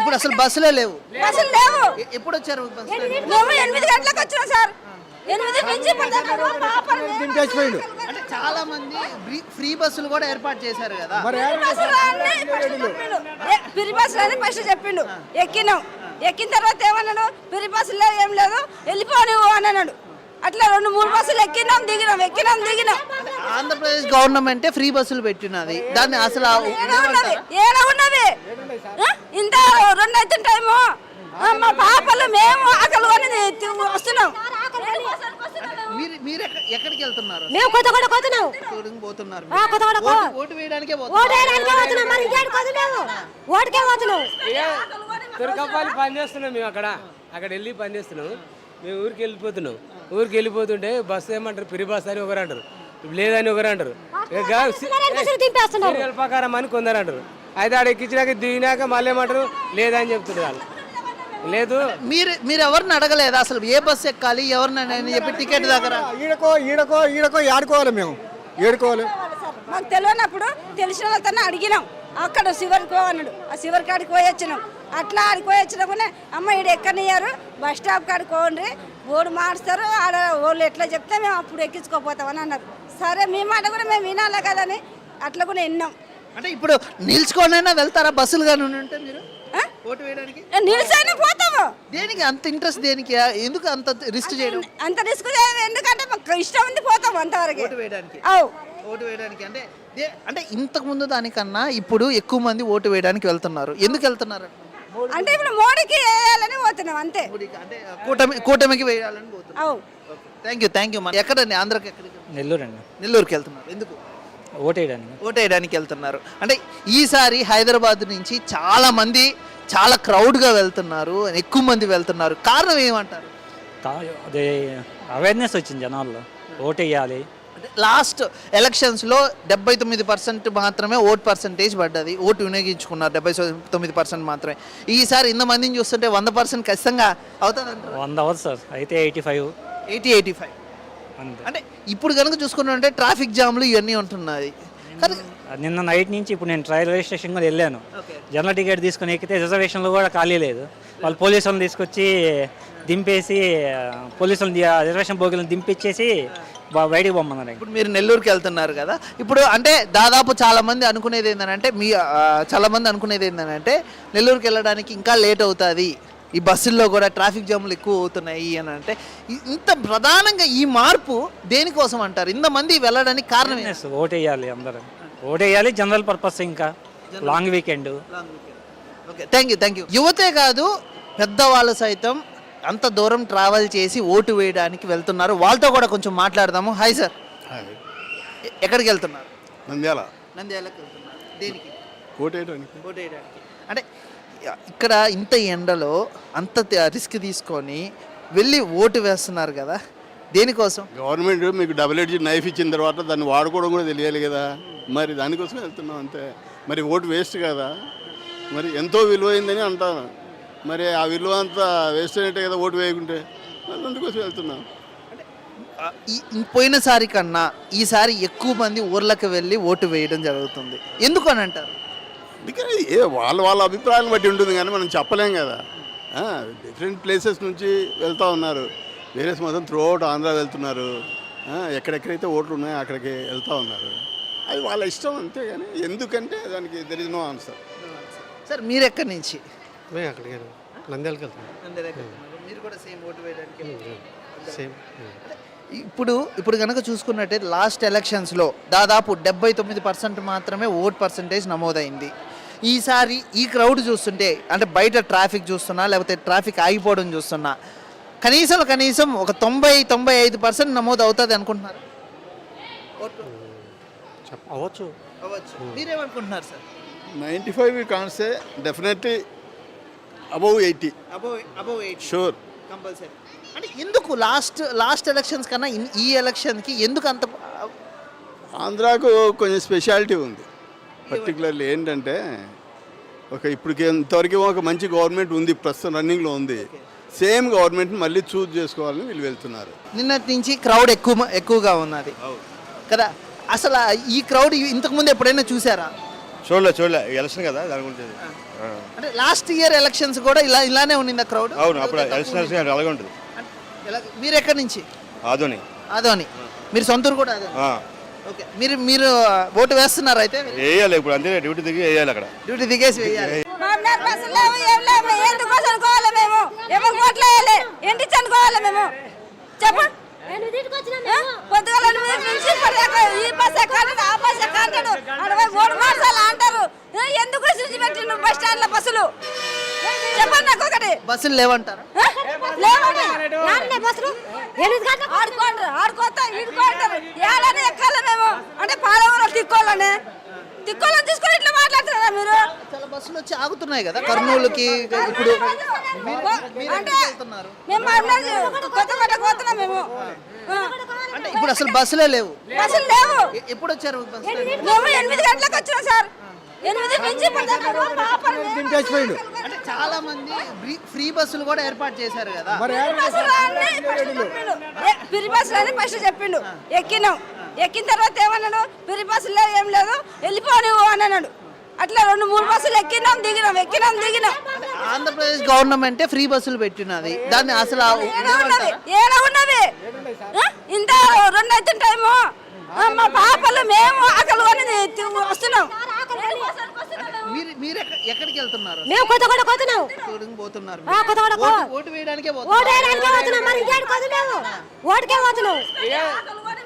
ఇప్పుడు అసలు బస్సులే లేవు. అసలు లేవు. ఎప్పుడు వచ్చారు? మేము ఎనిమిది గంటలకు వచ్చినాం సార్. ఎనిమిది నుంచి అంటే చాలా మంది ఫ్రీ- బస్సులు కూడా ఏర్పాటు చేశారు కదా. ఫ్రీ బస్సులు అని ఫస్ట్ చెప్పిండు. బస్సులు ఎక్కినాం. ఎక్కిన తర్వాత ఏమన్నాడు? ఫ్రీ బస్సులు ఏం లేదు. వెళ్ళిపోని అని అన్నాడు. అట్లా రెండు మూడు బస్సులు ఎక్కినాం దిగినాం ఎక్కినాం దిగినాం. ఆంధ్రప్రదేశ్ గవర్నమెంట్ ఫ్రీ బస్సులు పెట్టినది. దాన్ని అసలు ఏడ ఏడ ఆ? ఇంత రెండు అయితే టైము. ఆ, మా పాపలు మేము ఆకలి కొని తి- వస్తున్నాం. మీరు మీరు ఎక్క- ఎక్కడికి వెళ్తున్నారు? మేము కొత్తగూడ పోతున్నాం. తోడుకు పోతున్నారు ఆ, కొత్తగూడ పో. ఓటు- ఓటు వేయడానికే ఓటు పోతున్నారు వేయడానికే పోతున్నాం. మరి ఇంకేడు పోతున్నాము ఓటుకే పోతున్నాం తురకప్పాలి పని చేస్తున్నాం మేము అక్కడ. అక్కడ వెళ్ళి పని చేస్తున్నాం. మేము ఊరికి వెళ్ళిపోతున్నాం. ఊరికి వెళ్ళిపోతుంటే బస్సు ఏమంటారు? పిరి బస్ అని ఒకరు అంటారు. లేదని ఒకరు అంటారు. సీరియల్ ప్రకారం అని కొందరు అంటారు. అయితే ఆడ ఎక్కించినాక దిగినాక మళ్ళీ ఏమంటారు? లేదని చెప్తున్నారు వాళ్ళు. లేదు. మీరు మీరు ఎవరిని అడగలేదు? అసలు ఏ బస్సు ఎక్కాలి? ఎవరిని చెప్పి టికెట్ దగ్గర? ఈడకో ఈడకో ఈడకో ఆడుకోవాలి మేము. ఏడుకోవాలి. మాకు తెలియనప్పుడు తెలిసిన వాళ్ళతో అడిగినాం. అక్కడ శివరికి అన్నాడు. ఆ శివరి కాడికి పోయి వచ్చినాం. అట్లా ఆడికి పోయి వచ్చినాకనే అమ్మ ఈడ ఎక్కనియ్యారు? బస్ స్టాప్ కాడికి పోండి. బోర్డు మారుస్తారు. ఆడ వాళ్ళు ఎట్లా చెప్తే మేము అప్పుడు ఎక్కించుకోపోతామని అన్నారు. సరే మీ మాట కూడా మేము వినాలి కదని అట్లా కూడా విన్నాం. అంటే ఇప్పుడు నిల్చుకోనైనా వెళ్తారా? బస్సులు కానీ ఉంటే మీరు? ఓటు వేయడానికి? నిలిచైనా పోతాము. దేనికి అంత ఇంట్రెస్ట్ దేనికి? ఎందుకు అంత రిస్క్ చేయడం? అంత రిస్క్ ఎందుకంటే మాకు ఇష్టం ఉంది పోతాము అంతవరకు. ఓటు వేయడానికి? అవు. ఓటు వేయడానికి. అంటే అంటే ఇంతకు ముందు దానికన్నా ఇప్పుడు ఎక్కువ మంది ఓటు వేయడానికి వెళ్తున్నారు. ఎందుకు వెళ్తున్నారు? అంటే ఇప్పుడు మోడీకి వేయాలని పోతున్నాం అంతే. అంటే కూటమి కూటమికి వేయాలని అవు. థ్యాంక్ యూ థ్యాంక్ యూ ఎక్కడండి? ఆంధ్రకి ఎక్కడికి? నెల్లూరు అండి. నెల్లూరుకి వెళ్తున్నారు. ఎందుకు? ఓటేయడానికి. ఓటు వేయడానికి వెళ్తున్నారు. అంటే ఈసారి హైదరాబాద్ నుంచి చాలా మంది చాలా క్రౌడ్గా వెళ్తున్నారు ఎక్కువ మంది వెళ్తున్నారు. కారణం ఏమంటారు? అదే అవేర్నెస్ వచ్చింది జనాల్లో. ఓటేయాలి. లాస్ట్ ఎలక్షన్స్లో డెబ్బై తొమ్మిది పర్సెంట్ మాత్రమే ఓట్ పర్సంటేజ్ పడ్డది. ఓటు వినియోగించుకున్నారు డెబ్బై తొమ్మిది పర్సెంట్ మాత్రమే. ఈసారి ఇంత మందిని చూస్తుంటే వంద పర్సెంట్ ఖచ్చితంగా అవుతుందంటారు? వంద సార్. అయితే eighty five. Eighty eighty five. అంటే ఇప్పుడు కనుక చూసుకుంటుంటే ట్రాఫిక్ జామ్లు ఇవన్నీ ఉంటున్నాయి. కానీ నిన్న నైట్ నుంచి ఇప్పుడు నేను రైల్వే స్టేషన్ కూడా వెళ్ళాను. జనరల్ టికెట్ తీసుకుని ఎక్కితే రిజర్వేషన్లో కూడా ఖాళీ లేదు. వాళ్ళు పోలీసులను తీసుకొచ్చి దింపేసి పోలీసులను రిజర్వేషన్ బోగిలను దింపించేసి బయటికి పొమ్మన్నారు ఇప్పుడు మీరు నెల్లూరుకి వెళ్తున్నారు కదా ఇప్పుడు అంటే దాదాపు చాలా మంది అనుకునేది ఏంటంటే మీ ఆ, చాలా మంది అనుకునేది ఏంటంటే నెల్లూరుకి వెళ్ళడానికి ఇంకా లేట్ అవుతుంది. ఈ బస్సుల్లో కూడా ట్రాఫిక్ జామ్లు ఎక్కువ అవుతున్నాయి అని అంటే ఇంత ప్రధానంగా ఈ మార్పు దేనికోసం అంటారు? ఇంతమంది వెళ్ళడానికి కారణం ఓటేయాలి అందరూ. ఓటేయాలి జనరల్ పర్పస్ ఇంకా. Long weekend okay thank you thank you యువతే కాదు పెద్దవాళ్ళు సైతం అంత దూరం ట్రావెల్ చేసి ఓటు వేయడానికి వెళ్తున్నారు. వాళ్ళతో కూడా కొంచెం మాట్లాడదాము. హాయ్ సార్ ఎక్కడికి వెళ్తున్నారు? నంద్యాల. నంద్యాలకు వెళ్తున్నారు. దేనికి? అంటే ఇక్కడ ఇంత ఎండలో అంత రిస్క్ తీసుకొని వెళ్ళి ఓటు వేస్తున్నారు కదా. దేనికోసం? గవర్నమెంట్ మీకు డబుల్ ఎడ్జీ నైఫ్ ఇచ్చిన తర్వాత దాన్ని వాడుకోవడం కూడా తెలియాలి కదా. మరి దానికోసం వెళ్తున్నాం అంతే. మరి ఓటు వేస్ట్ కదా. మరి ఎంతో విలువైందని అంటాను. మరి ఆ విలువ అంతా వేస్ట్ అయినట్టే కదా ఓటు వేయకుంటే? అందుకోసం వెళ్తున్నాం. పోయినసారి కన్నా ఈసారి ఎక్కువ మంది ఊర్లకు వెళ్ళి ఓటు వేయడం జరుగుతుంది. ఎందుకు అని అంటారు? అందుకని ఏ వాళ్ళ వాళ్ళ అభిప్రాయాలను బట్టి ఉంటుంది కానీ మనం చెప్పలేం కదా. డిఫరెంట్ ప్లేసెస్ నుంచి వెళ్తూ ఉన్నారు. వేరే మొత్తం త్రూ అవుట్ ఆంధ్ర వెళ్తున్నారు. ఎక్కడెక్కడైతే ఓట్లు ఉన్నాయో అక్కడికి వెళ్తూ ఉన్నారు. అది వాళ్ళ ఇష్టం అంతే కానీ ఎందుకంటే దానికి there is no answer sir మీరు ఎక్కడి నుంచి? మేము అక్కడికి నంద్యాలకు వెళ్తాం మీరు కూడా సేమ్ ఓటు వేయడానికి సేమ్ ఇప్పుడు ఇప్పుడు కనుక చూసుకున్నట్టే లాస్ట్ ఎలక్షన్స్లో దాదాపు డెబ్బై తొమ్మిది పర్సెంట్ మాత్రమే ఓట్ పర్సంటేజ్ నమోదైంది. ఈసారి ఈ క్రౌడ్ చూస్తుంటే అంటే బయట ట్రాఫిక్ చూస్తున్నా లేకపోతే ట్రాఫిక్ ఆగిపోవడం చూస్తున్నా కనీసం కనీసం ఒక తొంభై తొంభై ఐదు పర్సెంట్ నమోదు అవుతుంది అనుకుంటున్నారు అవ్వచ్చు. మీరేమనుకుంటున్నారు sir? Ninety five కాన్సే definitely above eighty above above eight sure compulsory అంటే ఎందుకు లాస్ట్ లాస్ట్ ఎలక్షన్స్ కన్నా ఇన్- ఈ ఎలక్షన్కి ఎందుకు అంత ఆంధ్రాకు కొంచెం స్పెషాలిటీ ఉంది. పర్టికులర్లీ ఏంటంటే ఒక ఇప్పటికి ఇంతవరకు ఒక మంచి గవర్నమెంట్ ఉంది ప్రస్తుతం రన్నింగ్లో ఉంది. సేమ్ గవర్నమెంట్ని మళ్ళీ చూజ్ చేసుకోవాలని వీళ్ళు వెళ్తున్నారు. నిన్నటి నుంచి క్రౌడ్ ఎక్కువ ఎక్కువగా ఉన్నది. కదా? అసలు ఈ క్రౌడ్ ఇంతకు ముందు ఎప్పుడైనా చూసారా? చూడలే చూడలే. ఎలక్షన్ కదా దాని గురించి. అంటే లాస్ట్ ఇయర్ ఎలక్షన్స్ కూడా ఇలా ఇలానే ఉండింది క్రౌడ్? అవును అప్పుడు ఎలక్షన్ ఎలక్షన్ అలాగే ఉంటుంది. మీరు ఎక్కడి నుంచి? ఆదోని. అదోని మీరు సొంతూరు కూడా. ఓకే. మీరు మీరు ఓటు వేస్తున్నారు అయితే? వేయాలి ఇప్పుడు అంతే డ్యూటీ దిగి వేయాలి అక్కడ. డ్యూటీ దిగేసి వేయాలి. మేము ఎవరు కోట్లు వేయాలి ఇంటి అనుకోవాలి మేము. చెప్పు. ఎనిమిదింటికి వచ్చినాం ఆ? పొద్దుగాల ఎనిమిది నుంచి ఈ బస్ ఎక్కాడు ఆ బస్ ఎక్కంటాడు అడవై మూడు మార్చాలు అంటారు. ఎందుకు పెట్టిండు బస్ స్టాండ్ల బస్సులు? చెప్పండి నాకు ఒకటి. బస్సులు లేవంటారా. బస్సులు. ఆడుకోండి ఆడుకోతా ఈడుకోంటారు. ఏడాది ఎక్కాలి మేము. అంటే పాలవరం తిక్కోళ్ళని. తిక్కోళ్ళని తీసుకొని ఇట్లా మాట్లాడుతున్నారా మీరు? బస్సులు వచ్చి ఆగుతున్నాయి కదా? కర్నూలుకి ఇప్పుడు అంటే మేము పోతున్నాం. అంటే ఇప్పుడు అసలు బస్సులే లేవు. బస్సులు లేవు. ఎప్పుడు వచ్చారు? మేము ఎనిమిది గంటలకు వచ్చినాం సార్. ఎనిమిది నుంచి. అంటే చాలా మంది ఫ్రీ- బస్సులు కూడా ఏర్పాటు చేశారు కదా? మరి ఫ్రీ బస్సులు అని ఫస్ట్ చెప్పిండు. ఎక్కినాం. ఎక్కిన తర్వాత ఏమన్నాడు? ఫ్రీ బస్సులో ఏం లేదు. వెళ్ళిపో నువ్వు అని అన్నాడు. అట్లా రెండు మూడు బస్సులు ఎక్కినాం దిగినాం ఎక్కినాం దిగినాం. ఆంధ్రప్రదేశ్ గవర్నమెంట్ ఫ్రీ బస్సులు పెట్టినది. దాన్ని అసలు ఏడా ఆ? ఇంత రెండు అయితే టైము. ఆ, మా పాపలు మేము ఆకలి కొని తి- వస్తున్నాం. మీరు మీరు ఎక్క- ఎక్కడికి వెళ్తున్నారు? మేము కొత్త కూడా పోతున్నారు. ఆ, కొత్త కూడా ఓటు- ఓటు వేయడానికే ఓటు పోతున్నారు వేయడానికే పోతున్నాం. మరి ఇంకేడు కొద్దులేవు ఓటుకే పోతున్నాం. ఇక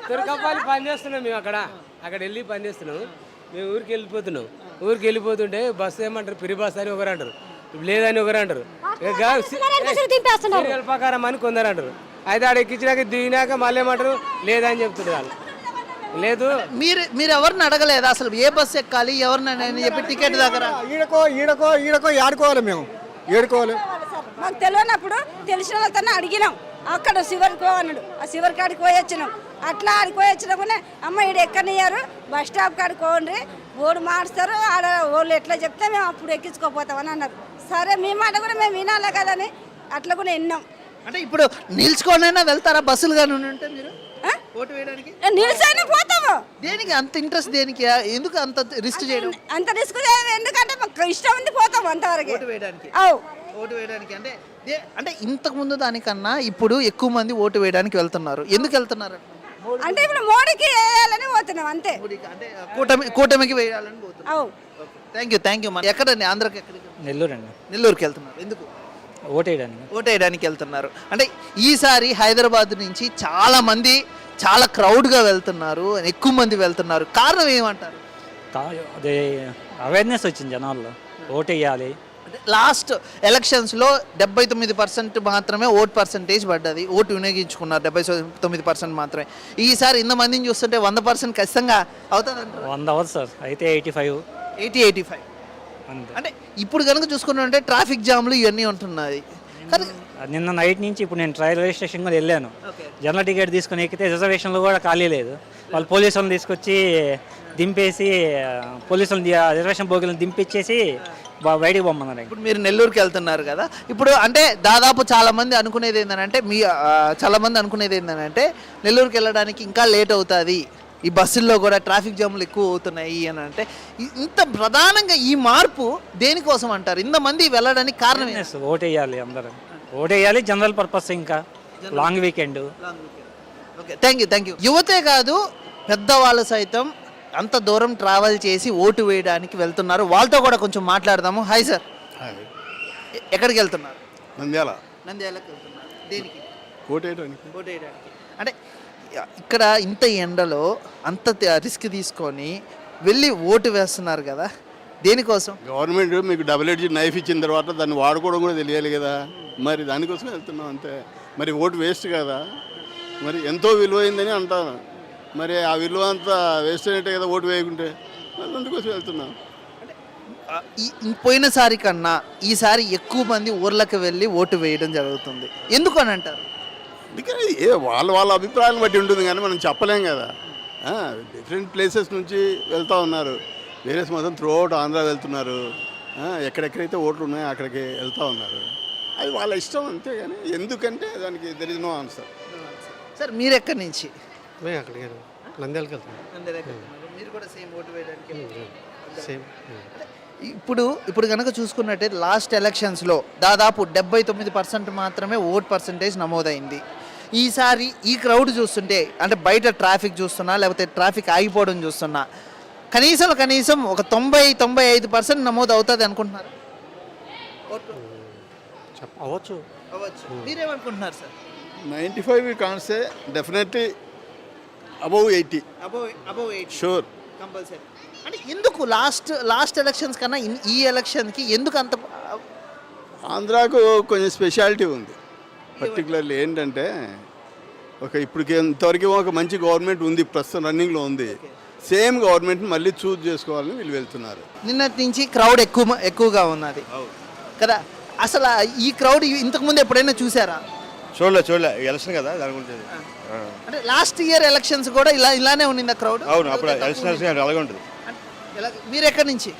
తురకప్పాలి పని చేస్తున్నాం మేము అక్కడ. అక్కడ వెళ్ళి పని చేస్తున్నాం. మేము ఊరికి వెళ్ళిపోతున్నాం. ఊరికి వెళ్ళిపోతుంటే బస్సు ఏమంటారు? పిరి బస్ అని ఒకరు అంటారు. లేదని ఒకరు అంటారు. సీరియల్ ప్రకారం అని కొందరు అంటారు. అయితే ఆడ ఎక్కించినాక దిగినాక మళ్ళీ ఏమంటారు? లేదని చెప్తున్నారు వాళ్ళు. లేదు. మీరు మీరు ఎవరిని అడగలేదు? అసలు ఏ బస్సు ఎక్కాలి? ఎవరిని చెప్పి టికెట్ దగ్గర? ఈడకో ఈడకో ఈడకో ఏడుకోవాలి మేము. ఏడుకోవాలి. మాకు తెలియనప్పుడు తెలిసిన వాళ్ళతో అడిగినాం. అక్కడ శివరికి అన్నాడు. ఆ శివరి కాడికి పోయి వచ్చినాం. అట్లా ఆడికి పోయి అమ్మ ఈడ ఎక్కనియ్యారు? బస్ స్టాప్ కాడికి పోండి. ఓడి మారుస్తారు ఆడ వాళ్ళు ఎట్లా చెప్తే మేము అప్పుడు ఎక్కించుకోపోతామని అన్నారు. సరే మీ మాట కూడా మేము వినాలి కదని అట్లా కూడా విన్నాం అంటే ఇప్పుడు నిల్చుకోనైనా వెళ్తారా బస్సులు కానీ ఉంటే మీరు? ఓటు వేయడానికి? నిలిచైనా పోతాము. దేనికి? అంత ఇంట్రెస్ట్ దేనికి? ఎందుకు అంత రిస్క్ చేయడం? అంత రిస్క్ చేయము ఎందుకంటే మాకు ఇష్టం ఉంది పోతాము అంతవరకు. ఓటు వేయడానికి? అవు ఓటు వేయడానికి అంటే అంటే ఇంతకు ముందు దానికన్నా ఇప్పుడు ఎక్కువ మంది ఓటు వేయడానికి వెళ్తున్నారు. ఎందుకు వెళ్తున్నారు? అంటే ఇప్పుడు మోడీకి పోతున్నాం అంతే. కూటమి కూటమికి వేయాలని థ్యాంక్ యూ థ్యాంక్ యూ ఎక్కడండి? ఆంధ్రకి ఎక్కడికి? నెల్లూరు అండి నెల్లూరుకి వెళ్తున్నారు. ఎందుకు? ఓటేయడానికి. వెళ్తున్నారు. అంటే ఈసారి హైదరాబాద్ నుంచి చాలా మంది చాలా క్రౌడ్గా వెళ్తున్నారు ఎక్కువ మంది వెళ్తున్నారు. కారణం ఏమంటారు? అదే అవేర్నెస్ వచ్చింది జనాల్లో. ఓటేయాలి. లాస్ట్ ఎలక్షన్స్లో డెబ్బై తొమ్మిది పర్సెంట్ మాత్రమే ఓట్ పర్సంటేజ్ పడ్డది. ఓటు వినియోగించుకున్నారు డెబ్బై తొమ్మిది పర్సెంట్ మాత్రమే. ఈసారి ఇంతమందిని చూస్తుంటే వంద పర్సెంట్ ఖచ్చితంగా అవుతుందంటారు? వంద అవ్వదు సార్. అయితే eighty five. Eighty eighty five. అంటే ఇప్పుడు కనుక చూసుకుంటుంటే ట్రాఫిక్ జామ్లు ఇవన్నీ ఉంటున్నాయి. నిన్న నైట్ నుంచి ఇప్పుడు నేను రైల్వే స్టేషన్ కూడా వెళ్ళాను. జనరల్ టికెట్ తీసుకుని ఎక్కితే రిజర్వేషన్లో కూడా ఖాళీ లేదు. వాళ్ళు పోలీసులను తీసుకొచ్చి దింపేసి పోలీసులు రిజర్వేషన్ బోగిలను దింపించేసి బయటికి పొమ్మన్నారు ఇప్పుడు మీరు నెల్లూరుకి వెళ్తున్నారు కదా. ఇప్పుడు అంటే దాదాపు చాలా మంది అనుకునేది ఏంటంటే మీ ఆ, చాలా మంది అనుకునేది ఏంటంటే నెల్లూరుకి వెళ్ళడానికి ఇంకా లేట్ అవుతుంది. ఈ బస్సుల్లో కూడా ట్రాఫిక్ జామ్లు ఎక్కువ అవుతున్నాయి అని అంటే ఇంత ప్రధానంగా ఈ మార్పు దేనికోసం అంటారు? ఇంతమంది వెళ్ళడానికి కారణం ఓటేయాలి అందరూ. ఓటేయాలి జనరల్ పర్పస్ ఇంకా. Long weekend okay thank you thank you యువతే కాదు పెద్దవాళ్ళు సైతం అంత దూరం ట్రావెల్ చేసి ఓటు వేయడానికి వెళ్తున్నారు. వాళ్ళతో కూడా కొంచెం మాట్లాడదాము. హాయ్ సార్ ఎక్కడికి వెళ్తున్నారు? నంద్యాల. నంద్యాలకు వెళ్తున్నారు. దేనికి? కోటేయడానికి. ఓటు వేయడానికి అంటే ఇక్కడ ఇంత ఎండలో అంత రిస్క్ తీసుకొని వెళ్ళి ఓటు వేస్తున్నారు కదా దేనికోసం? గవర్నమెంట్ మీకు డబుల్ ఎడ్జీ నైఫ్ ఇచ్చిన తర్వాత దాన్ని వాడుకోవడం కూడా తెలియాలి కదా. మరి దానికోసం వెళ్తున్నాం అంతే. మరి ఓటు వేస్ట్ కదా. మరి ఎంతో విలువైందని అంటాను. మరి ఆ విలువ అంతా వేస్ట్ అయినట్టే కదా ఓటు వేయకుంటే. మరి అందుకోసం వెళ్తున్నాం. పోయినసారి కన్నా ఈసారి ఎక్కువ మంది ఊర్లకు వెళ్ళి ఓటు వేయడం జరుగుతుంది. ఎందుకు అని అంటారు? అందుకని ఏ వాళ్ళ వాళ్ళ అభిప్రాయాలను బట్టి ఉంటుంది కానీ మనం చెప్పలేం కదా. డిఫరెంట్ ప్లేసెస్ నుంచి వెళ్తూ ఉన్నారు. వేరే మొత్తం త్రూ అవుట్ ఆంధ్ర వెళ్తున్నారు. ఎక్కడెక్కడైతే ఓట్లు ఉన్నాయో అక్కడికి వెళ్తూ ఉన్నారు. అది వాళ్ళ ఇష్టం అంతే కానీ ఎందుకంటే దానికి there is no answer sir మీరు ఎక్కడి నుంచి? మేము అక్కడికి నంద్యాలకు వెళ్తాం మీరు కూడా సేమ్ ఓటు వేయడానికి సేమ్ ఇప్పుడు ఇప్పుడు కనుక చూసుకున్నట్టే లాస్ట్ ఎలక్షన్స్లో దాదాపు డెబ్బై తొమ్మిది పర్సెంట్ మాత్రమే ఓట్ పర్సంటేజ్ నమోదైంది. ఈసారి ఈ క్రౌడ్ చూస్తుంటే అంటే బయట ట్రాఫిక్ చూస్తున్నా లేకపోతే ట్రాఫిక్ ఆగిపోవడం చూస్తున్నా కనీసం కనీసం ఒక తొంభై తొంభై ఐదు పర్సెంట్ నమోదు అవుతుంది అనుకుంటున్నారు చెప్ప అవ్వచ్చు. మీరేమనుకుంటున్నారు sir? Ninety five కాన్సే definitely above eighty above above eight sure compulsory అంటే ఎందుకు లాస్ట్ లాస్ట్ ఎలక్షన్స్ కన్నా ఇన్- ఈ ఎలక్షన్కి ఎందుకు అంత ఆంధ్రాకు కొంచెం స్పెషాలిటీ ఉంది. పర్టికులర్లీ ఏంటంటే ఒక ఇప్పుడు ఇంతవరకు ఒక మంచి గవర్నమెంట్ ఉంది ప్రస్తుతం రన్నింగ్లో ఉంది. సేమ్ గవర్నమెంట్ మళ్ళీ చూజ్ చేసుకోవాలని వీళ్ళు వెళ్తున్నారు. నిన్నటి నుంచి క్రౌడ్ ఎక్కువ మ- ఎక్కువగా ఉన్నది. కదా అసలు ఈ క్రౌడ్ ఇంతకు ముందు ఎప్పుడైనా చూసారా? చూడలే చూడలే. ఎలక్షన్ కదా దాని గురించి. ఆ. అంటే లాస్ట్ ఇయర్ ఎలక్షన్స్ కూడా ఇలా ఇలానే ఉన్నిందా క్రౌడ్? అవును అప్పుడు ఎలక్షన్ ఎలక్షన్ అలాగే ఉంటుంది. మీరు ఎక్కడి నుంచి?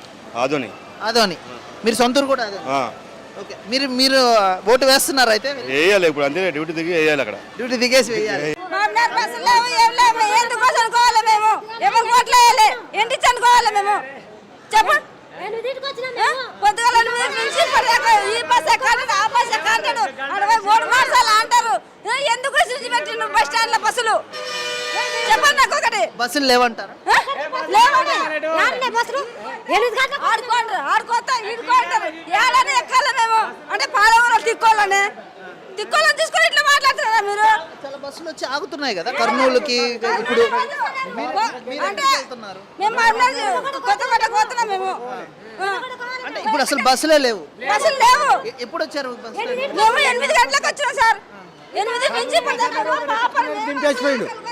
ఆదోని. అదోని మీరు సొంతూరు కూడా. ఓకే. మీరు మీరు ఓటు వేస్తున్నారు అయితే? వేయాలి ఇప్పుడు అంతే డ్యూటీ దిగి వేయాలి అక్కడ. డ్యూటీ దిగేసి వేయాలి. బస్ ఎందుకు బస్ స్టాండ్ల బస్సులు? చెప్పండి నాకు ఒకటి. బస్సులు లేవంటారా? లేవండి. రానున్నాయి బస్సులు. ఎనిమిది గంటలకు ఆడుకోండి ఆడుకోతా ఈడుకోంటారు ఏడాది ఎక్కాలి మేము? అంటే పాలవరం తిక్కోళ్ళని. తిక్కోళ్ళని తీసుకొని ఇట్లా మాట్లాడుతున్నారా మీరు? చాలా బస్సులు వచ్చి ఆగుతున్నాయి కదా కర్నూలుకి ఇప్పుడు అంటే మేము పోతున్నాం మేము. అంటే ఇప్పుడు అసలు బస్సులే లేవు. బస్సులు లేవు. ఎప్పుడు వచ్చారు మేము ఎనిమిది గంటలకు వచ్చినాం సార్. ఎనిమిది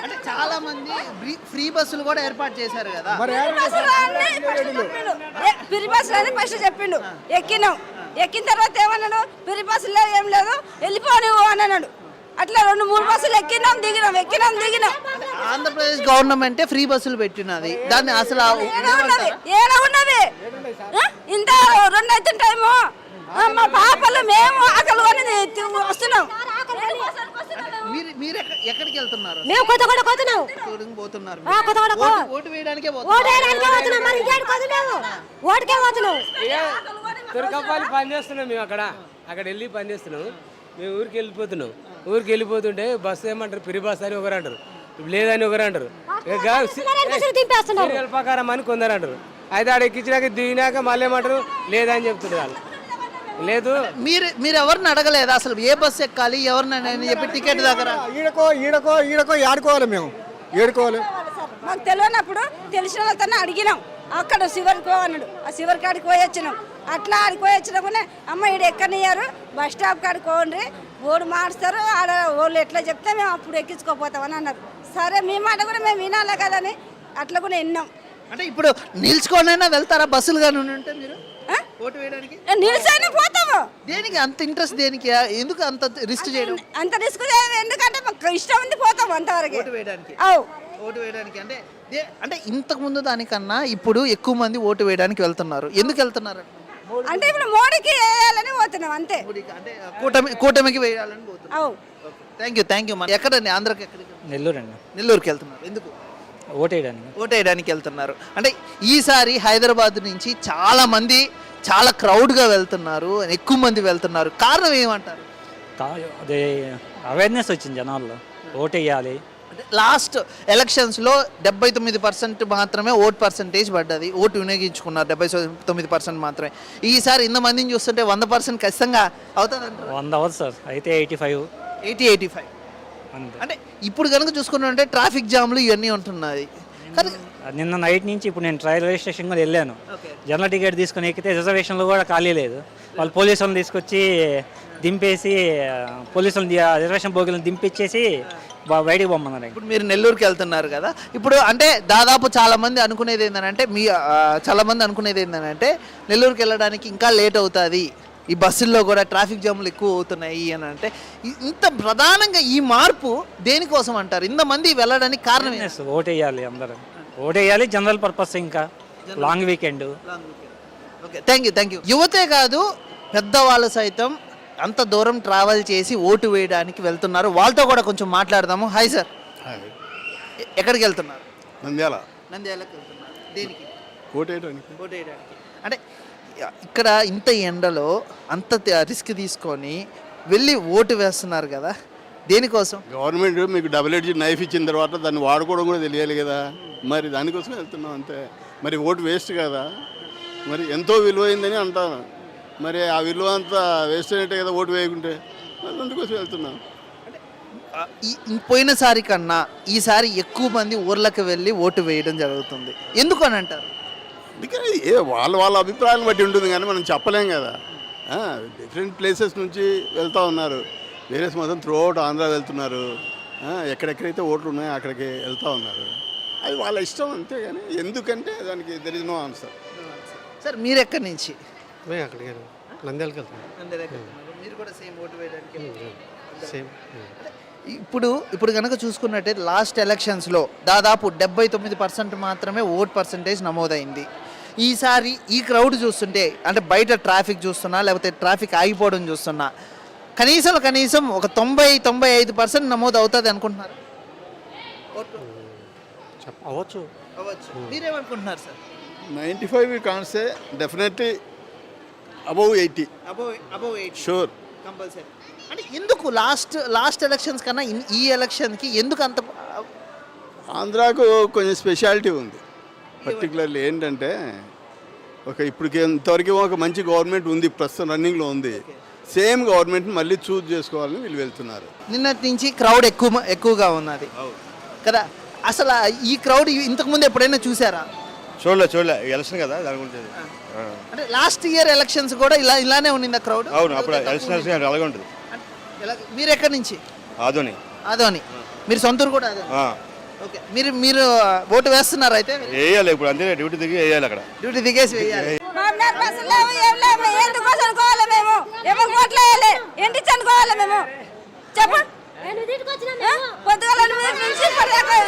అంటే చాలా మంది ఫ్రీ- ఫ్రీ బస్సులు కూడా ఏర్పాటు చేశారు కదా. మరి బస్సులు అని ఫస్ట్ చెప్పిండు. ఎక్కినాం. ఎక్కిన తర్వాత ఏమన్నాడు? పిరి బస్సులు ఏం లేదు. వెళ్ళిపోని అని అన్నాడు. అట్లా రెండు మూడు బస్సులు ఎక్కినాం దిగినాం ఎక్కినాం దిగినాం. ఆంధ్రప్రదేశ్ గవర్నమెంటే ఫ్రీ బస్సులు పెట్టినది. దాన్ని అసలు ఏడ ఆ? ఇంత రెండు అవుతుంది టైము మా పాపలు మేము తి- వస్తున్నాం. మీరు మీరు ఎక్క- ఎక్కడికి వెళ్తున్నారు? మేము కొత్తగూడ పోతున్నాం. తోడుకు పోతున్నారు ఆ, కొత్తగూడ పో. ఓటు- ఓటు వేయడానికే ఓటు పోతున్నారు వేయడానికే పోతున్నాం. మరి ఇంకేడు కొద్దులేవు? ఓటుకే పోతున్నాం. తురకపల్లి పని చేస్తున్నాం మేము అక్కడ. అక్కడ వెళ్ళి పని చేస్తున్నాం. మేము ఊరికి వెళ్ళిపోతున్నాం. ఊరికి వెళ్ళిపోతుంటే బస్సు ఏమంటారు? పిరి బస్ అని ఒకరు అంటారు. లేదని ఒకరు అంటారు. ప్రకారం అని కొందరు అంటారు. అయితే ఆడ ఎక్కించినాక దిగినాక మళ్ళీ ఏమంటారు? లేదని చెప్తున్నారు వాళ్ళు. లేదు. మీరు మీరు ఎవరిని అడగలేదా? అసలు ఏ బస్సు ఎక్కాలి? ఎవరిని అని చెప్పి టికెట్ దగ్గర? ఈడకో ఈడకో ఈడకో ఏడుకోవాలి మేము. ఏడుకోవాలి. మాకు తెలియనప్పుడు తెలిసిన వాళ్ళతో అడిగినాం. అక్కడ శివరికి పో అన్నాడు. ఆ శివరి కాడికి పోయి వచ్చినాం. అట్లా ఆడికి పోయి వచ్చినాకనే అమ్మ ఈడ ఎక్కనియ్యారు? బస్ స్టాప్ కాడికి పోండి. బోర్డు మారుస్తారు. ఆడ వాళ్ళు ఎట్లా చెప్తే మేము అప్పుడు ఎక్కించుకోపోతామని అన్నారు. సరే మీ మాట కూడా మేము వినాలి కదని అట్లా కూడా విన్నాం అంటే ఇప్పుడు నిల్చుకోనైనా వెళ్తారా? బస్సులు కానీ ఉంటే మీరు? ఓటు వేయడానికి? నిలిచైనా పోతాము. దేనికి అంత ఇంట్రెస్ట్ దేనికి? ఎందుకు అంత రిస్క్ చేయడం? అంత రిస్క్ ఎందుకంటే మాకు ఇష్టం ఉంది పోతాము అంతవరకు. ఓటు వేయడానికి. అవు. ఓటు వేయడానికి. అంటే దే- అంటే ఇంతకు ముందు దానికన్నా ఇప్పుడు ఎక్కువ మంది ఓటు వేయడానికి వెళ్తున్నారు. ఎందుకు వెళ్తున్నారు? అంటే ఇప్పుడు మోడీకి వేయాలని పోతున్నాం అంతే. అంటే కూటమి కూటమికి వేయాలని అవు. థ్యాంక్ యూ థ్యాంక్ యూ ఎక్కడండి? ఆంధ్రకి ఎక్కడికి? నెల్లూరు అండి. నెల్లూరుకి వెళ్తున్నారు. ఎందుకు? ఓటేయడానికి ఓటేయడానికి వెళ్తున్నారు. అంటే ఈసారి హైదరాబాద్ నుంచి చాలా మంది చాలా క్రౌడ్గా వెళ్తున్నారు ఎక్కువ మంది వెళ్తున్నారు. కారణం ఏమంటారు? అదే అవేర్నెస్ వచ్చింది జనాల్లో. ఓటేయాలి. అంటే లాస్ట్ ఎలక్షన్స్లో డెబ్బై తొమ్మిది పర్సెంట్ మాత్రమే ఓట్ పర్సంటేజ్ పడ్డది. ఓటు వినియోగించుకున్నారు డెబ్బై తొమ్మిది పర్సెంట్ మాత్రమే. ఈసారి ఇంత మందిని చూస్తుంటే వంద పర్సెంట్ ఖచ్చితంగా అవుతుంది వంద అవ్వదు సార్. అయితే eighty five. Eighty eighty five. అంటే ఇప్పుడు కనుక చూసుకున్నట్టే ట్రాఫిక్ జామ్లు ఇవన్నీ ఉంటున్నాయి. కానీ నిన్న నైట్ నుంచి ఇప్పుడు నేను రైల్వే స్టేషన్ కూడా వెళ్ళాను. జనరల్ టికెట్ తీసుకొని ఎక్కితే రిజర్వేషన్లో కూడా ఖాళీ లేదు. వాళ్ళు పోలీసు వాళ్ళని తీసుకొచ్చి దింపేసి పోలీసులను రిజర్వేషన్ బోగిలను దింపించేసి బ- బయటికి పొమ్మన్నారు ఇప్పుడు మీరు నెల్లూరుకి వెళ్తున్నారు కదా. ఇప్పుడు అంటే దాదాపు చాలా మంది అనుకునేది ఏంటంటే మీ ఆ, చాలా మంది అనుకునేది ఏంటంటే నెల్లూరుకి వెళ్ళడానికి ఇంకా లేట్ అవుతుంది. ఈ బస్సుల్లో కూడా ట్రాఫిక్ జామ్లు ఎక్కువ అవుతున్నాయి అని అంటే ఇంత ప్రధానంగా ఈ మార్పు దేనికోసం అంటారు? ఇంతమంది వెళ్ళడానికి కారణం ఓటేయాలి అందరూ. ఓటేయాలి జనరల్ పర్పస్ ఇంకా. Long weekend okay thank you thank you యువతే కాదు పెద్దవాళ్ళు సైతం అంత దూరం ట్రావెల్ చేసి ఓటు వేయడానికి వెళ్తున్నారు. వాళ్ళతో కూడా కొంచెం మాట్లాడదాము. హాయ్ సార్ ఎక్కడికి వెళ్తున్నారు? నంద్యాల. నంద్యాలకు వెళ్తున్నారు. దేనికి? ఓటేయడానికి ఓటేయడానికి అంటే ఇక్కడ ఇంత ఎండలో అంత రిస్క్ తీసుకొని వెళ్ళి ఓటు వేస్తున్నారు కదా. దేనికోసం? గవర్నమెంట్ మీకు డబుల్ ఎడ్జ్ నైఫ్ ఇచ్చిన తర్వాత దాన్ని వాడుకోవడం కూడా తెలియాలి కదా. మరి దానికోసం వెళ్తున్నాం అంతే. మరి ఓటు వేస్ట్ కదా. మరి ఎంతో విలువైందని అంటాను. మరి ఆ విలువ అంతా వేస్ట్ అయినట్టే కదా ఓటు వేయకుంటే. మరి అందుకోసం వెళ్తున్నాం. ఈ పోయినసారి కన్నా ఈసారి ఎక్కువ మంది ఊర్లకు వెళ్ళి ఓటు వేయడం జరుగుతుంది. ఎందుకు అని అంటారు? అందుకని ఏ వాళ్ళ వాళ్ళ అభిప్రాయాలను బట్టి ఉంటుంది కానీ మనం చెప్పలేం కదా. డిఫరెంట్ ప్లేసెస్ నుంచి వెళ్తూ ఉన్నారు. వేరే మొత్తం త్రూ అవుట్ ఆంధ్ర వెళ్తున్నారు. ఎక్కడెక్కడైతే ఓట్లు ఉన్నాయో అక్కడికి వెళ్తూ ఉన్నారు. అది వాళ్ళ ఇష్టం అంతే కానీ ఎందుకంటే దానికి there is no answer sir మీరు ఎక్కడి నుంచి? మేము అక్కడికి నంద్యాలకు వెళ్తాం. మీరు కూడా సేమ్ ఓటు వేయడానికి సేమ్ ఇప్పుడు ఇప్పుడు కనుక చూసుకున్నట్టయితే లాస్ట్ ఎలక్షన్స్లో దాదాపు డెబ్బై తొమ్మిది పర్సెంట్ మాత్రమే ఓట్ పర్సంటేజ్ నమోదైంది. ఈసారి ఈ క్రౌడ్ చూస్తుంటే అంటే బయట ట్రాఫిక్ చూస్తున్నా లేకపోతే ట్రాఫిక్ ఆగిపోవడం చూస్తున్నా కనీసం కనీసం ఒక తొంభై తొంభై ఐదు పర్సెంట్ నమోదు అవుతుంది అనుకుంటున్నారు. అవ్వచ్చు. మీరేమనుకుంటున్నారు sir? Ninety five కాన్సే definitely above eighty above above eight sure compulsory అంటే ఎందుకు లాస్ట్ లాస్ట్ ఎలక్షన్స్ కన్నా ఈ ఎలక్షన్కి ఎందుకు అంత ఆంధ్రాకు కొంచెం స్పెషాలిటీ ఉంది. పర్టికులర్లీ ఏంటంటే ఒక ఇప్పటికి ఇంతవరకు ఒక మంచి గవర్నమెంట్ ఉంది ప్రస్తుతం రన్నింగ్లో ఉంది. సేమ్ గవర్నమెంట్ మళ్ళీ చూజ్ చేసుకోవాలని వీళ్ళు వెళ్తున్నారు. నిన్నటి నుంచి క్రౌడ్ ఎక్కువ ఎక్కువగా ఉన్నది. కదా? అసలు ఈ క్రౌడ్ ఇంతకుముందు ఎప్పుడైనా చూసారా? చూడలే చూడలే. ఎలక్షన్ కదా దాని గురించి. అంటే లాస్ట్ ఇయర్ ఎలక్షన్స్ కూడా ఇలా ఇలానే ఉండింది క్రౌడ్? అవును అప్పుడు ఎలక్షన్ ఎలక్షన్ అలాగే ఉంటుంది. మీరు ఎక్కడి నుంచి? ఆధోని అదోని మీరు సొంతూరు కూడా. ఓకే. మీరు మీరు ఓటు వేస్తున్నారు అయితే? వేయాలి ఇప్పుడు అంతే డ్యూటీ దిగి వేయాలి అక్కడ. డ్యూటీ దిగేసి వేయాలి. మామూలు బస్సులు లేవు ఏం లేవు ఎందుకోసం అనుకోవాలి మేము? ఎవరు ఓట్లు వేయాలి? ఏంటి అనుకోవాలి మేము? చెప్పు? పొద్దుగాల నుంచి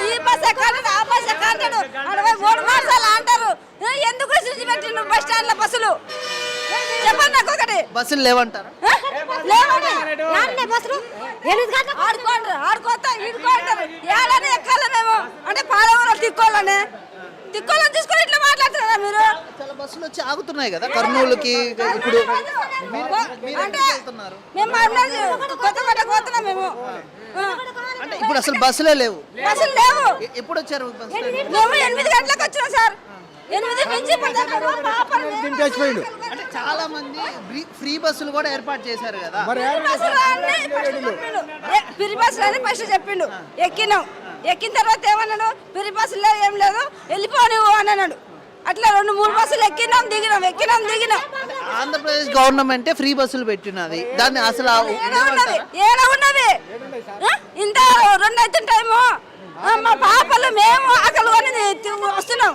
ఈ బస్ ఎక్కాడు ఆ బస్ ఎక్కాడు అరవై మూడు మార్సాలు అంటారు. ఎందుకు పెట్టిండు బస్ స్టాండ్లో బస్సులు? చెప్పండి నాకు ఒకటి. బస్సులు లేవంటారా? ఆ? లేవండి. యాడనే బస్సులు. ఎనిమిది గంటలకు ఆడుకోండి ఆడుకోతా ఈడుకోంటారు ఏడాది ఎక్కాలి మేము. అంటే పాలవరం తిక్కోళ్ళని తిక్కోళ్ళని తీసుకొని ఇట్లా మాట్లాడుతున్నారా మీరు? చాలా బస్సులు వచ్చి ఆగుతున్నాయి కదా కర్నూలుకి ఇప్పుడు. అంటే మేము పోతున్నాం. అంటే ఇప్పుడు అసలు బస్సులే లేవు. బస్సులు లేవు. ఎ- ఎప్పుడు వచ్చారు స్టాండ్? మేము ఎనిమిది గంటలకు వచ్చినాం సార్. ఎనిమిది నుంచి ఇప్పటిదాకా పాపలు మేము చచ్చిపోయిండు అంటే చాలా మంది ఫ్రీ- ఫ్రీ బస్సులు కూడా ఏర్పాటు చేశారు కదా. బస్సులు అన్నీ first చెప్పిండు. ఏ, పిరి బస్సులు అని ఫస్ట్ చెప్పిండు ఎక్కినాం. ఎక్కిన తర్వాత ఏమన్నాడు? పిరి బస్సులు లేవు ఏం లేదు. వెళ్ళిపోని అని అన్నాడు. అట్లా రెండు మూడు బస్సులు ఎక్కినాం దిగినాం ఎక్కినాం దిగినాం. ఆంధ్రప్రదేశ్ గవర్నమెంటే ఫ్రీ బస్సులు పెట్టినది. దాన్ని అసలు ఏడ ఉన్నది? ఏడ ఉన్నది? ఆ? ఇంత రెండు అయితే టైము ఆ, మా పాపలు మేము ఆకలి కొని వస్తున్నాం.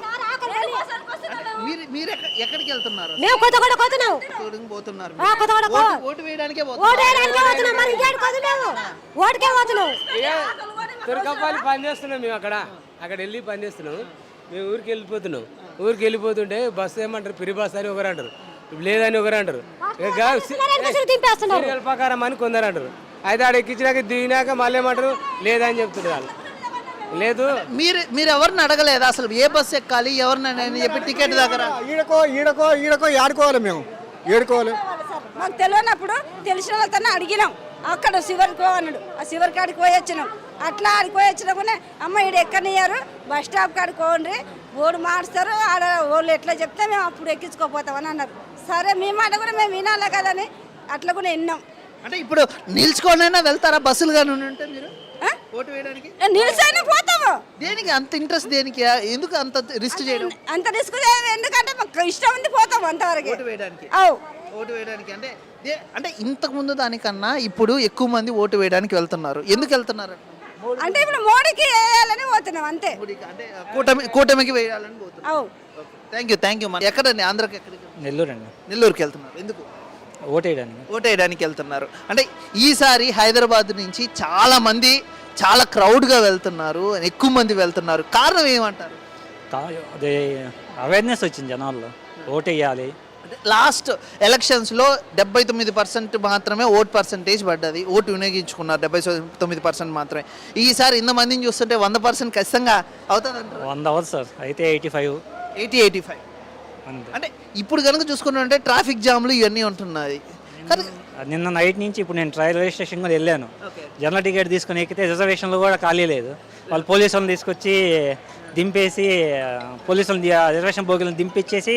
మీరు మీరు ఎక్క- ఎక్కడికి వెళ్తున్నారు? మేము కొత్తగూడ పోతున్నాం. తోడుకు పోతున్నారు ఆ, కొత్తగూడ పో- ఓటు- ఓటు వేయడానికే ఓటు వేయడానికే పోతున్నాం. మరి ఓటుకే పోతున్నాం. తురకప్పాలి పని చేస్తున్నాం మేము అక్కడ. అక్కడ వెళ్ళి పని చేస్తున్నాం. మేము ఊరికి వెళ్ళిపోతున్నాం. ఊరికి వెళ్ళిపోతుంటే బస్సు ఏమంటారు? పిరి బస్ అని ఒకరు అంటారు. లేదని ఒకరు అంటారు. ప్రకారం అని కొందరు అంటారు. అయితే ఆడ ఎక్కించినాక దిగినాక మళ్ళీ ఏమంటారు? లేదని చెప్తున్నారు వాళ్ళు. లేదు. మీరు మీరు ఎవరిని అడగలేదు? అసలు ఏ బస్సు ఎక్కాలి? ఎవరిని చెప్పి టికెట్ దగ్గర? ఈడకో ఈడకో ఈడకో ఏడుకోవాలి మేము. ఏడుకోవాలి. మాకు తెలియనప్పుడు తెలిసిన వాళ్ళతో అడిగినాం. అక్కడ శివరికి అన్నాడు. ఆ శివరి కాడికి పోయి వచ్చినాం. అట్లా పోయి వచ్చినాకనే అమ్మ ఈడ ఎక్కనియ్యారు? బస్ స్టాప్ కాడికి పోండి బోర్డు మారుస్తారు. ఆడ వాళ్ళు ఎట్లా చెప్తే మేము అప్పుడు ఎక్కించుకోపోతామని అన్నారు. సరే మీ మాట కూడా మేము వినాలి కదని అట్లా కూడా విన్నాం అంటే ఇప్పుడు నిల్చుకోనైనా వెళ్తారా? బస్సులు కానీ ఉంటే మీరు? ఓటు వేయడానికి? నిలిచైనా పోతాము. దేనికి అంత ఇంట్రెస్ట్ దేనికి? ఎందుకు అంత రిస్క్ చేయడం? అంత రిస్క్ ఎందుకంటే మాకు ఇష్టం ఉంది పోతాము అంతవరకు. ఓటు వేయడానికి? అవు. ఓటు వేయడానికి అంటే అంటే ఇంతకు ముందు దానికన్నా ఇప్పుడు ఎక్కువ మంది ఓటు వేయడానికి వెళ్తున్నారు. ఎందుకు వెళ్తున్నారు? అంటే ఇప్పుడు మోడీకి వేయాలని పోతున్నాం అంతే. అంటే కూటమి కూటమికి వేయాలని అవు. థ్యాంక్ యూ థ్యాంక్ యూ ఎక్కడండి ఆంధ్రాకి ఎక్కడికి? నెల్లూరు అండి నెల్లూరుకి వెళ్తున్నారు. ఎందుకు? ఓటేయడానికి. ఓటు వేయడానికి వెళ్తున్నారు. అంటే ఈసారి హైదరాబాద్ నుంచి చాలా మంది చాలా క్రౌడ్గా వెళ్తున్నారు ఎక్కువ మంది వెళ్తున్నారు. కారణం ఏమంటారు? అదే అవేర్నెస్ వచ్చింది జనాల్లో. ఓటేయాలి. లాస్ట్ ఎలక్షన్స్లో డెబ్బై తొమ్మిది పర్సెంట్ మాత్రమే ఓట్ పర్సంటేజ్ పడ్డది. ఓటు వినియోగించుకున్నారు డెబ్బై తొమ్మిది పర్సెంట్ మాత్రమే. ఈసారి ఇంతమందిని చూస్తుంటే వంద పర్సెంట్ ఖచ్చితంగా అవుతుందంటారు? వంద అవ్వదు సార్. అయితే eighty five. Eighty eighty five. అంటే ఇప్పుడు కనుక చూసుకున్నట్టే ట్రాఫిక్ జామ్లు ఇవన్నీ ఉంటున్నాయి. కానీ నిన్న నైట్ నుంచి ఇప్పుడు నేను రైల్వే స్టేషన్ కూడా వెళ్ళాను. జనరల్ టికెట్ తీసుకొని ఎక్కితే రిజర్వేషన్లో కూడా ఖాళీ లేదు. వాళ్ళు పోలీసులను తీసుకొచ్చి దింపేసి పోలీసులను రిజర్వేషన్ బోగిలను దింపించేసి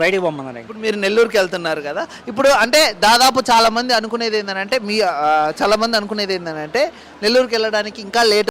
బయటికి పొమ్మన్నారు ఇప్పుడు మీరు నెల్లూరుకి వెళ్తున్నారు కదా. ఇప్పుడు అంటే దాదాపు చాలా మంది అనుకునేది ఏంటంటే మీ చాలా మంది అనుకునేది ఏంటంటే నెల్లూరుకి వెళ్ళడానికి ఇంకా లేట్